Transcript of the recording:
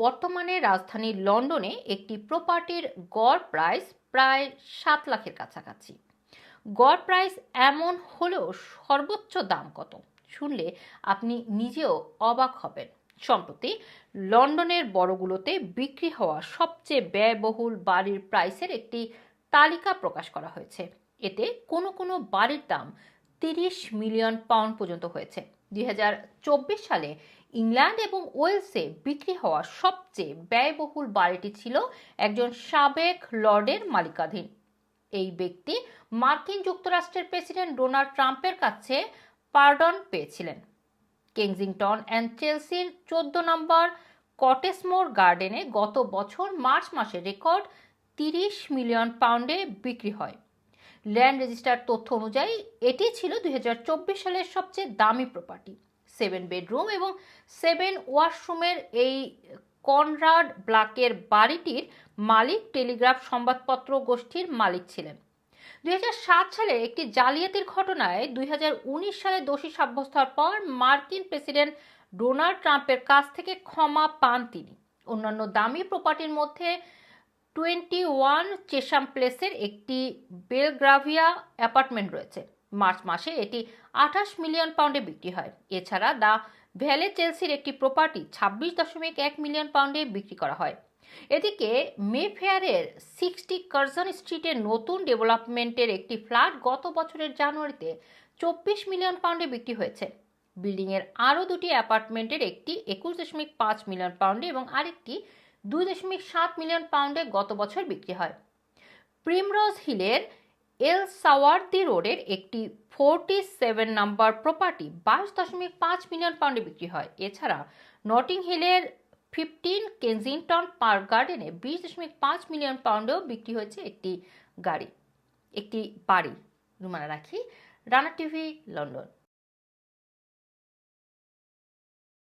বর্তমানে রাজধানী লন্ডনে একটি প্রপার্টির গড় প্রাইস প্রায় সাত লাখের কাছাকাছি। গড় প্রাইস এমন হলেও সর্বোচ্চ দাম কত, শুনলে আপনি নিজেও অবাক হবেন। সম্প্রতি লন্ডনের বড়গুলোতে বিক্রি হওয়া সবচেয়ে ব্যয়বহুল বাড়ির প্রাইসের একটি তালিকা প্রকাশ করা হয়েছে। এতে কোনো কোনো বাড়ির দাম তিরিশ মিলিয়ন পাউন্ড পর্যন্ত হয়েছে। দুই হাজার চব্বিশ সালে ইংল্যান্ড এবং ওয়েলসে বিক্রি হওয়া সবচেয়ে ব্যয়বহুল বাড়িটি ছিল একজন সাবেক লর্ডের মালিকাধীন এই ব্যক্তি মার্কিন যুক্তরাষ্ট্রের প্রেসিডেন্ট ডোনাল্ড ট্রাম্পের কাছে পার্ডন পেয়েছিলেন। কেংজিংটন অ্যান্ড চেলসির চোদ্দ নম্বর কটেসমোর গার্ডেনে গত বছর মার্চ মাসে রেকর্ড তিরিশ মিলিয়ন পাউন্ডে বিক্রি হয়। ল্যান্ড রেজিস্টার তথ্য অনুযায়ী, এটি ছিল দুই হাজার চব্বিশ সালের সবচেয়ে দামি প্রপার্টি। সেভেন বেডরুম এবং সেভেন ওয়াশরুমের এই কনরাড ব্লাকের বাড়িটির মালিক টেলিগ্রাফ সংবাদপত্র গোষ্ঠীর মালিক ছিলেন। দু হাজার সাত সালে একটি জালিয়াতির ঘটনায় দু হাজার উনিশ সালে দোষী সাব্যস্ত হওয়ার পর মার্কিন প্রেসিডেন্ট ডোনাল্ড ট্রাম্পের কাছ থেকে ক্ষমা পান তিনি। অন্যান্য দামি প্রপার্টির মধ্যে টোয়েন্টি ওয়ান চেশাম প্লেসের একটি বেলগ্রাভিয়া অ্যাপার্টমেন্ট রয়েছে। মার্চ মাসে এটি আঠাশ মিলিয়ন পাউন্ডে বিক্রি হয়। এছাড়া দ্য ভ্যালে চেলসির একটি প্রপার্টি ছাব্বিশ দশমিক এক মিলিয়ন পাউন্ডে বিক্রি করা হয়। এদিকে মেফেয়ারের সিক্সটি কার্জন স্ট্রিটের নতুন ডেভেলপমেন্টের একটি ফ্ল্যাট গত বছরের জানুয়ারিতে চব্বিশ মিলিয়ন পাউন্ডে বিক্রি হয়েছে। বিল্ডিংয়ের আরও দুটি অ্যাপার্টমেন্টের একটি একুশ দশমিক পাঁচ মিলিয়ন পাউন্ডে এবং আরেকটি দুই দশমিক সাত মিলিয়ন পাউন্ডে গত বছর বিক্রি হয়। প্রিমরোজ হিলের এল সাওয়ার্দি রোডের একটি ফোরটি সেভেন নাম্বার প্রপার্টি বাইশ দশমিক পাঁচ মিলিয়ন পাউন্ডে বিক্রি হয়। এছাড়া নটিং হিলের ফিফটিন কেনজিংটন পার্ক গার্ডেনে বিশ দশমিক পাঁচ মিলিয়ন পাউন্ডেও বিক্রি হয়েছে একটি গাড়ি, একটি বাড়ি। রুমানা রাখি, রানা টিভি, লন্ডন।